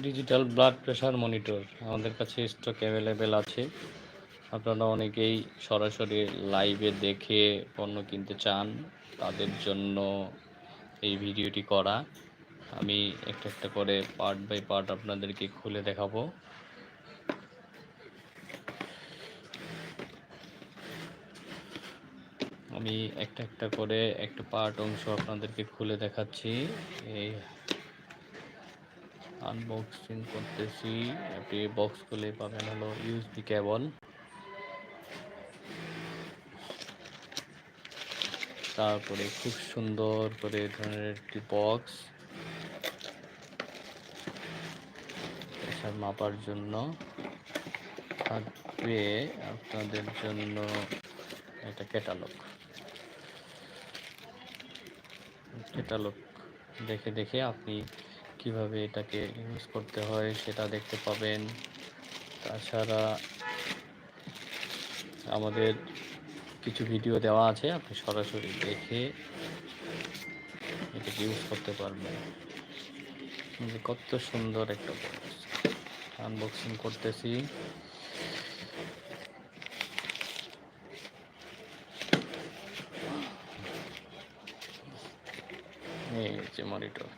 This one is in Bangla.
ডিজিটাল ব্লাড প্রেশার মনিটর আমাদের কাছে স্টক অ্যাভেলেবেল আছে। আপনারা অনেকেই সরাসরি লাইভে দেখে পণ্য কিনতে চান, তাদের জন্য এই ভিডিওটি করা। আমি একটা একটা করে পার্ট বাই পার্ট আপনাদেরকে খুলে দেখাবো। আমি একটা একটা করে একটা পার্ট অংশ আপনাদেরকে খুলে দেখাচ্ছি। এই আনবক্সিং করতেছি। আপনি বক্স খুলে পাবেন হলো ইউএসবি কেবল তারপরে খুব সুন্দর করে ধরনের একটি বক্স মাপার জন্য থাকবে আপনাদের জন্য একটা ক্যাটালগ ক্যাটালগ দেখে দেখে আপনি কীভাবে এটাকে ইউজ করতে হয় সেটা দেখতে পাবেন। তাছাড়া আমাদের কিছু ভিডিও দেওয়া আছে, আপনি সরাসরি দেখে এটাকে ইউজ করতে পারবেন। কত সুন্দর একটা বক্স আনবক্সিং করতেছি। এই যে মনিটর